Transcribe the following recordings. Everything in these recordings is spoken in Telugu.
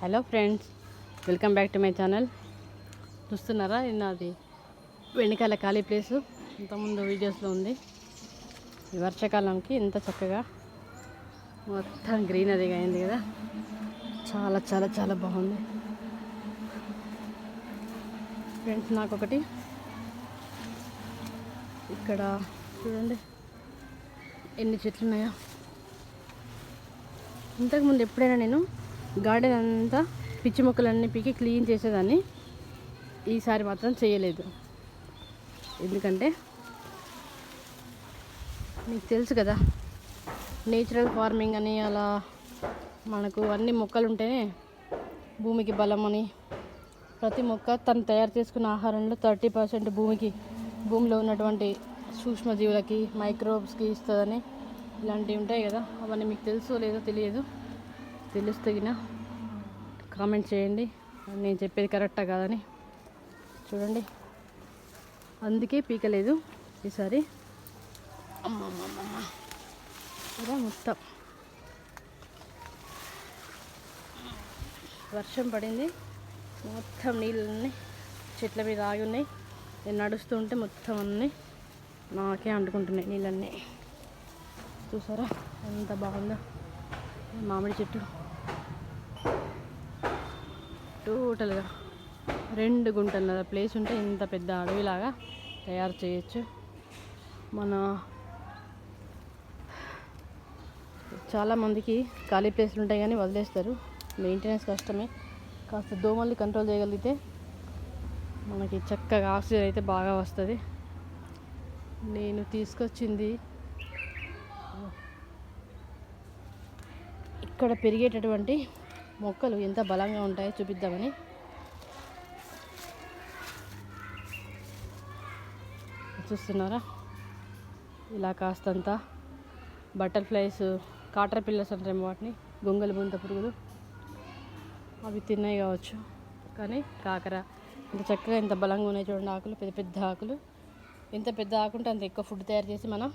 Hello friends welcome back to my channel. చూస్తున్నారా నిన్న అది వెనకాల ఖాళీ ప్లేసు? ఇంతకుముందు వీడియోస్లో ఉంది. ఈ వర్షాకాలంకి ఎంత చక్కగా మొత్తం గ్రీనరీగా అయింది కదా. చాలా చాలా చాలా బాగుంది. ఫ్రెండ్స్ నాకు ఒకటి ఇక్కడ చూడండి ఎన్ని చెట్లు ఉన్నాయో ఇంతకుముందు ఎప్పుడైనా నేను గార్డెన్ అంతా పిచ్చి మొక్కలన్నీ పీకి క్లీన్ చేసేదాన్ని. ఈసారి మాత్రం చేయలేదు. ఎందుకంటే మీకు తెలుసు కదా నేచురల్ ఫార్మింగ్ అని అలా మనకు అన్ని మొక్కలు ఉంటేనే భూమికి బలం అని ప్రతి మొక్క తను తయారు చేసుకున్న ఆహారంలో థర్టీ పర్సెంట్ భూమికి భూమిలో ఉన్నటువంటి సూక్ష్మజీవులకి మైక్రోబ్స్కి ఇస్తుందని ఇలాంటివి ఉంటాయి కదా అవన్నీ మీకు తెలుసో లేదో తెలియదు. తెలుస్తగిన. కామెంట్ చేయండి. నేను చెప్పేది కరెక్టా కాదని. చూడండి. అందుకే పీకలేదు ఈసారి. ఇలా మొత్తం. వర్షం పడింది. మొత్తం నీళ్ళన్నీ చెట్ల మీద ఆగి ఉన్నాయి. నేను నడుస్తూ ఉంటే మొత్తం అన్నీ నాకే అంటుకుంటున్నాయి నీళ్ళన్నీ. చూసారా? ఎంత బాగుందో. మామిడి చెట్టు. టోటల్గా రెండు గుంటల ప్లేస్ ఉంటే ఇంత పెద్ద అడవిలాగా తయారు చేయొచ్చు. మన చాలామందికి ఖాళీ ప్లేస్లు ఉంటాయి కానీ వదిలేస్తారు. మెయింటెనెన్స్ కష్టమే. కాస్త దోమల్ని కంట్రోల్ చేయగలిగితే మనకి చక్కగా ఆక్సిజన్ అయితే బాగా వస్తుంది. నేను తీసుకొచ్చింది ఇక్కడ పెరిగేటటువంటి మొక్కలు ఎంత బలంగా ఉంటాయో చూపిద్దామని. చూస్తున్నారా? ఇలా కాస్తంత బటర్ఫ్లైస్ కాటర్ పిల్లర్స్ అంటారేమో వాటిని గొంగలి బొంత పురుగులు. అవి తిన్నాయి కావచ్చు. కానీ కాకర. ఇంత చక్కగా ఇంత బలంగా ఉన్నాయి చూడండి ఆకులు పెద్ద పెద్ద ఆకులు. ఎంత పెద్ద ఆకుంటే అంత ఎక్కువ ఫుడ్ తయారు చేసి మనం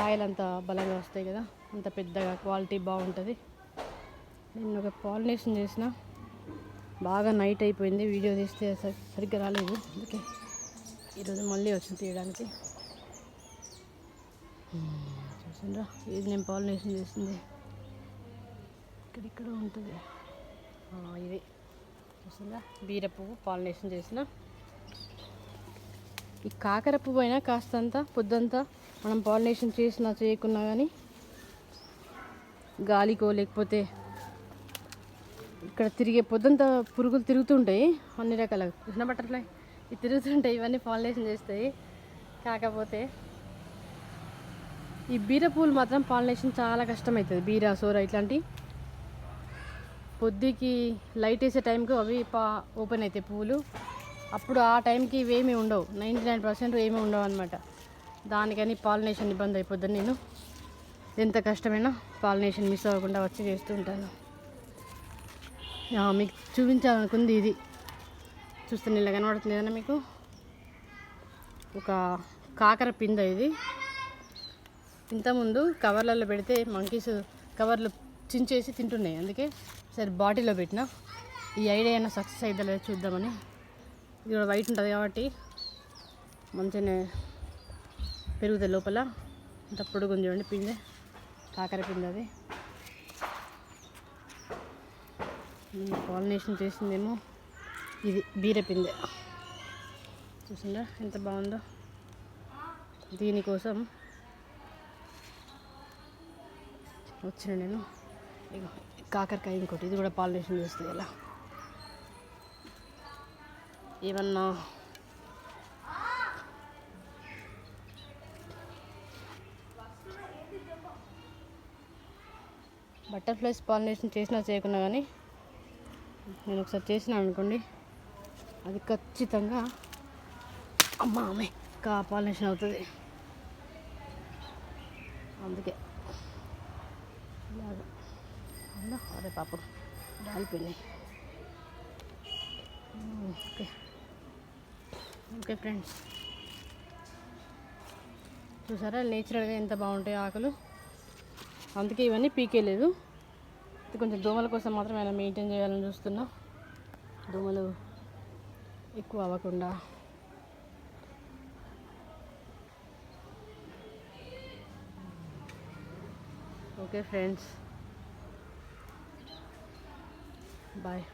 కాయలు అంత బలంగా వస్తాయి కదా అంత పెద్దగా క్వాలిటీ బాగుంటుంది. నేను ఒక పాలినేషన్ చేసిన బాగా నైట్ అయిపోయింది వీడియో తీస్తే సరి- సరిగ్గా రాలేదు అందుకే ఈరోజు మళ్ళీ వచ్చింది తీయడానికి. చూసిండ్రా ఇది నేను పాలినేషన్ చేసింది. ఇక్కడిక్కడ ఉంటుంది. ఇది. చూసిందా బీర పువ్వు పాలినేషన్ చేసిన. ఈ కాకర పువ్వు అయినా కాస్తంత పొద్దంతా మనం పాలినేషన్ చేసినా చేయకున్నా కానీ గాలికో లేకపోతే ఇక్కడ తిరిగే పొద్దంతా పురుగులు తిరుగుతుంటాయి అన్ని రకాల కృష్ణ బట్టర్ఫ్లై ఇవి తిరుగుతుంటాయి ఇవన్నీ పాలినేషన్ చేస్తాయి. కాకపోతే ఈ బీర పూలు మాత్రం పాలినేషన్ చాలా కష్టమవుతుంది బీర సోర ఇట్లాంటి పొద్దుకి లైట్ వేసే టైంకి అవి పా ఓపెన్ అవుతాయి పూలు. అప్పుడు ఆ టైంకి ఇవేమీ ఉండవు. నైంటీ నైన్ పర్సెంట్ ఏమీ ఉండవు అనమాట దానికని పాలినేషన్ ఇబ్బంది అయిపోద్దని నేను ఎంత కష్టమైనా పాలినేషన్ మిస్ అవ్వకుండా వచ్చి చేస్తూ ఉంటాను. మీకు చూపించాలనుకుంది ఇది. చూస్తే ఇలా కనబడుతుంది కదా మీకు? ఒక కాకర పింద ఇది. ఇంతకుముందు కవర్లలో పెడితే మంకీస్ కవర్లు చించేసి తింటున్నాయి. అందుకే సరే బాటిల్లో పెట్టిన. ఈ ఐడియా అయినా సక్సెస్ అయితే లేదా చూద్దామని. ఇది కూడా వైట్ ఉంటుంది కాబట్టి మంచిగానే పెరుగుతుంది లోపల. అంత పొడుగుంది చూడండి పిందె కాకర పిండి అది. పాలినేషన్ చేసిందేమో ఇది బీర పిందె చూసిందా? ఎంత బాగుందో. దీనికోసం వచ్చిన నేను ఇగో కాకరకాయ ఇంకోటి. ఇది కూడా పాలినేషన్ చేస్తుంది ఇలా ఏమన్నా బటర్ఫ్లైస్ పాలినేషన్ చేసినా చేయకున్నా కానీ నేను ఒకసారి చేసిన అనుకోండి అది ఖచ్చితంగా అమ్మ ఆమె కా పాలినేషన్ అవుతుంది. అందుకే. ఇలాగా. అరే పాపం రాలిపోయినాయి ఓకే. Okay friends. చూసారా నేచురల్గా ఎంత బాగుంటాయి ఆకులు? అందుకే ఇవన్నీ పీకేయలేదు ఇది కొంచెం దోమల కోసం మాత్రం నేను మెయింటైన్ చేయాలని చూస్తున్నా. దోమలు ఎక్కువ అవ్వకుండా. Okay friends. బాయ్.